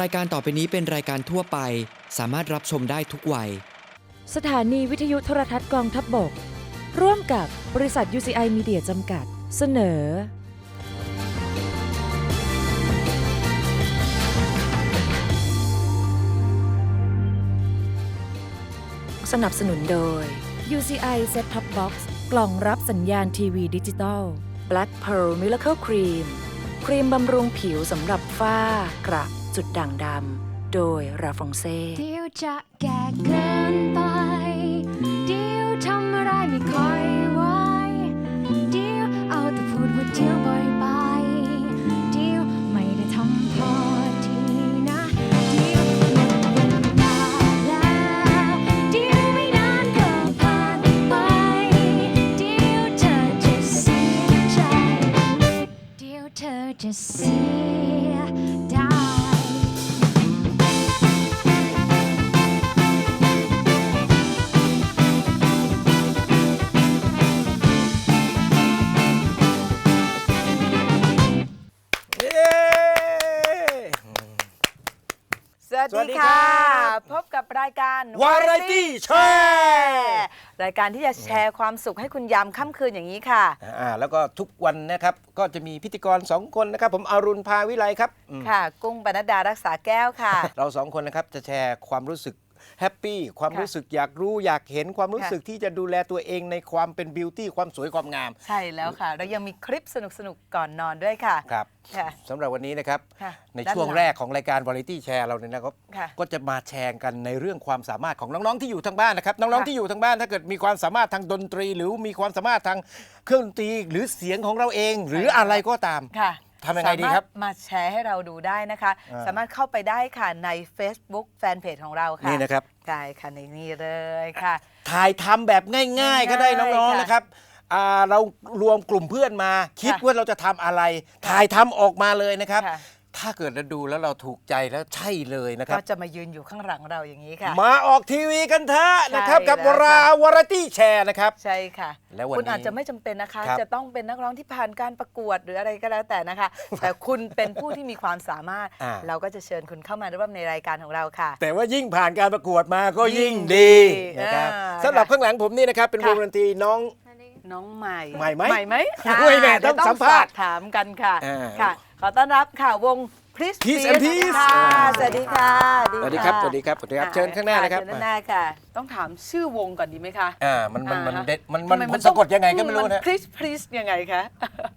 รายการต่อไปนี้เป็นรายการทั่วไป สามารถรับชมได้ทุกวัย สถานีวิทยุโทรทัศน์กองทัพบบก ร่วมกับบริษัท UCI Media จำกัด เสนอ สนับสนุนโดย UCI Set Top Box กล่องรับสัญญาณทีวีดิจิตอล Black Pearl Miracle Cream ครีมบำรุงผิวสำหรับฝ้ากระ จุดด่างดำ โดยราฟองเซ่เดี๋ยวจะแก่เกินไป เดี๋ยวทำอะไรไม่ค่อยไหวเดี๋ยวเอาแต่พูดว่าเดี๋ยวบ่อยๆเดี๋ยวไม่ได้ทำพอทีนะ เดี๋ยวหมดเวลาแล้ว เดี๋ยวไม่นานก็ผ่านไป เดี๋ยวเธอจะเสียใจ เดี๋ยวเธอจะเสีย สวัสสวัสดีดีครัค่ะบพบกับรายการ Variety แชร์รายการที่จะแชร์ความสุขให้คุณยามค่ำคืนอย่างนี้ค่ะอ่าแล้วก็ทุกวันนะครับก็จะมีพิธีกรสองคนนะครับ ผมอรุณภาวิไลครับอืมค่ะ กุ้งปนัดดารักษาแก้วค่ะ เราสองคนนะครับจะแชร์ความรู้สึก แฮปปี้ความค่ะรู้สึกอยากรู้อยากเห็นความรู้ค่ะ สึกที่จะดูแลตัวเองในความเป็นบิวตี้ความสวยความงามใช่แล้วค่ะ เรายังมีคลิปสนุกๆ ก่อนนอนด้วยค่ะ ครับค่ะ สำหรับวันนี้นะครับ ค่ะในด้านช่วงหลังแรกของรายการ Variety Share เราเนี่ยนะครับ ค่ะ ก็จะมาแชร์กันในเรื่องความสามารถของน้อง ๆ ที่อยู่ทางบ้านนะครับ น้องค่ะๆที่อยู่ทางบ้านถ้าเกิดมีความสามารถทางดนตรี หรือมีความสามารถทางเครื่องดนตรีหรือเสียงของเราเอง หรืออะไรก็ตาม ค่ะ ทำยังไงดีครับ สามารถมาแชร์ให้เราดูได้นะคะ อ่า สามารถเข้าไปได้ค่ะใน Facebook แฟนเพจของเราค่ะนี่นะครับใช่ค่ะในนี่เลยค่ะ ถ่ายทำแบบง่ายๆ ก็ได้น้องง่ายๆๆนะครับอ่าเรารวมกลุ่มเพื่อนมา คิดค่ะว่าเราจะทำอะไร ถ่ายทำออกมาเลยนะครับ ค่ะ ถ้าเกิดเราดูแล้วเราถูกใจแล้วใช่เลยนะคก็รับจะมายืนอยู่ข้างหลังเราอย่างนี้ค่ะ มาออกทีวีกันเถอะนะครับใช่กับแล้วราค่ะวาไรตี้แชร์นะครับ ใช่ค่ะ แล้ววันคุณนี้อาจจะไม่จำเป็นนะคะครับจะต้องเป็นนักร้องที่ผ่านการประกวดหรืออะไรก็แล้วแต่นะคะ แต่คุณเป็นผู้ที่มีความสามารถอ่าเราก็จะเชิญคุณเข้ามาร่วมในรายการของเราค่ะ แต่ว่ายิ่งผ่านการประกวดมาก็ยิ่ยิ่งงดีดีนะครับอ่าสำหรับข้างหลังผมนี่นะครับเป็นวค่ะงดนตรีน้องน้องใหม่ใหม่ไหมใหม่ไหมโอ้ยแน่เดี๋ยวต้องสัมภาษณ์ถามกันค่ะอ่าค่ะ ขอต้อนรับค่ะวงพริส Peace and Peace ค่ะอ่าสวัสดีค่ะสวัสดีครับ สวัสดีครับ สวัสดีครับ เชิญข้างหน้าเลยครับเชิญข้างหน้าค่ะ ต้องถามชื่อวงก่อนดีไหมคะ อ่า มัน มัน มันอ่าเด็ด มันทำมันไมันสะกดยังไงก็ไม่รู้มันะพริสพริสยังไงคะ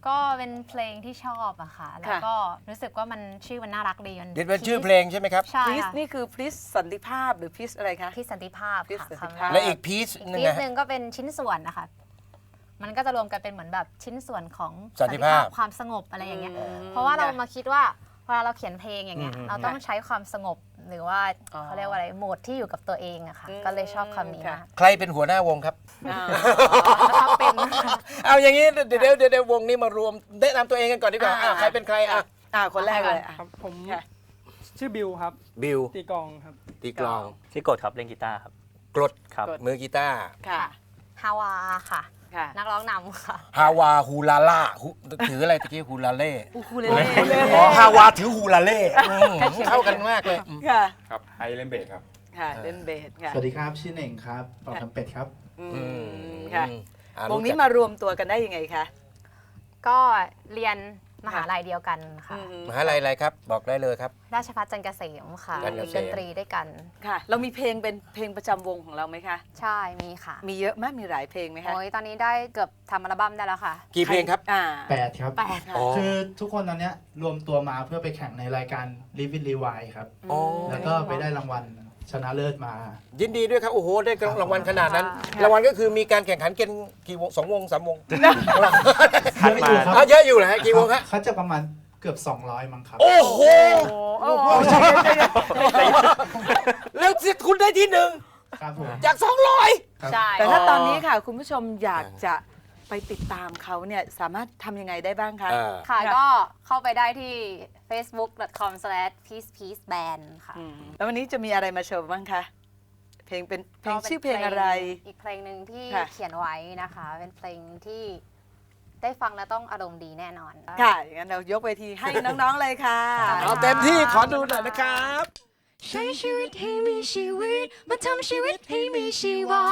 ก็เป็นเพลงที่ชอบอะค่ะ แล้วก็รู้สึกว่ามันชื่อมันน่ารักดีมันเด็ดเป็นชื่อเพลงใช่ไหมครับ ใช่พริสค่ะนี่คือพริสสันติภาพหรือพริสอะไรคะพี่สันติภาพพี่ค่ะสันติคำภาพว่าและอีกพีซอีกนึงพีซนะหนึ่งก็เป็นชิ้นส่วนนะคะ มันก็จะรวมกันเป็นเหมือนแบบชิ้นส่วนของสันติภาพความสงบอะไรอย่างเงี้ยอืมเพราะว่าเราค่ะมาคิดว่าเวลาเราเขียนเพลงอย่างเงี้ยอืมเราต้องใช้ความสงบหรือว่าอ๋อเขาเรียกว่าอะไรโหมดที่อยู่กับตัวเองอะค่ะอืมก็เลยชอบคำนี้ค่ะมากใครเป็นหัวหน้าวงครับอ่าชอบเป็นเอาอย่างนี้เดี๋ยวเดี๋ยวเดี๋ยวเดี๋ยววงนี้มารวมแนะนำตัวเองกันก่อนดีกว่าอ่าอ่าใครเป็นใครอะอ่าคนแรกเลยอะครับผมค่ะชื่อบิวครับ บิวตีกลองครับตีกลองชื่อกดครับเล่นกีตาร์ครับกรดครับกรดมือกีตาร์ค่ะฮาวาค่ะ ค่ะ นักร้องนำค่ะ ฮาวาฮูลาล่าฮูถืออะไรตะกี้ฮูลาเล่อูคูเลเล่อ๋อฮาวาถือฮูลาเล่อืมเข้ากันมากเลยอืมค่ะ ครับไฮเลนเบสครับ ค่ะ เล่นเบสค่ะ สวัสดีครับ ชื่อเน่งครับเป่าทำเป็ดครับ อือืมมค่ะ อ่วงนี้มารวมตัวกันได้ยังไงคะ ก็เรียน มหาลัยเดียวกันค่ะ อืมมหาลัยอะไรครับ บอกได้เลยครับ ราชภัฏจันทร์เกษมค่ะจันทร์เกษมดนตรีด้วยกัน ค่ะ เรามีเพลงเป็นเพลงประจำวงของเราไหมคะ ใช่มีค่ะมีเยอะมากมีหลายเพลงไหมคะโอ้ยตอนนี้ได้เกือบทำอัลบั้มได้แล้วค่ะ กี่เพลงครับ อ่า8ครับ แปดอ๋อ คือทุกคนตอนเนี้ยรวมตัวมาเพื่อไปแข่งในรายการ Live in Rewind ครับ อ๋อ แล้วก็ไปได้รางวัล ชนะเลิศมา ยินดีด้วยครับ โอ้โห ได้รางวัลขนาดนั้นค่ะรางวัลก็คือมีการแข่งขันกันกี่วงสองวงสามวงเยอะอยู่ครับเอาเยอะอยู่เหรอฮะกี่วงฮะเขาจะประมาณเกือบ 200 มั้งครับ โอ้โหโอ้โหใช่ใช่ใช่แล้วสิคุณได้ที่หนึ่งครับผม จากสองร้อยครับใช่ แต่ถ้าตอนนี้ค่ะ คุณผู้ชมอยากจะ ไปติดตามเขาเนี่ยสามารถทำยังไงได้บ้างคะค่ะ ก็เข้าไปได้ที่ facebook.com/peacepeaceband ค่ะอืมแล้ววันนี้จะมีอะไรมาโชว์บ้างคะ เพลงเป็นเพลงก็ป็นชื่อเพลงอะไร อีกเพลงหนึ่งที่ค่ะ เขียนไว้นะคะ เป็นเพลงที่ได้ฟังแล้วต้องอารมณ์ดีแน่นอน ค่ะอย่างนั้นเรายกเวทีให้น้องๆเลยค่ะ เอาเต็มที่ขอดูหน่อยนะครับ ใช้ชีวิตให้มีชีวิต มาทำชีวิตให้มีชีวา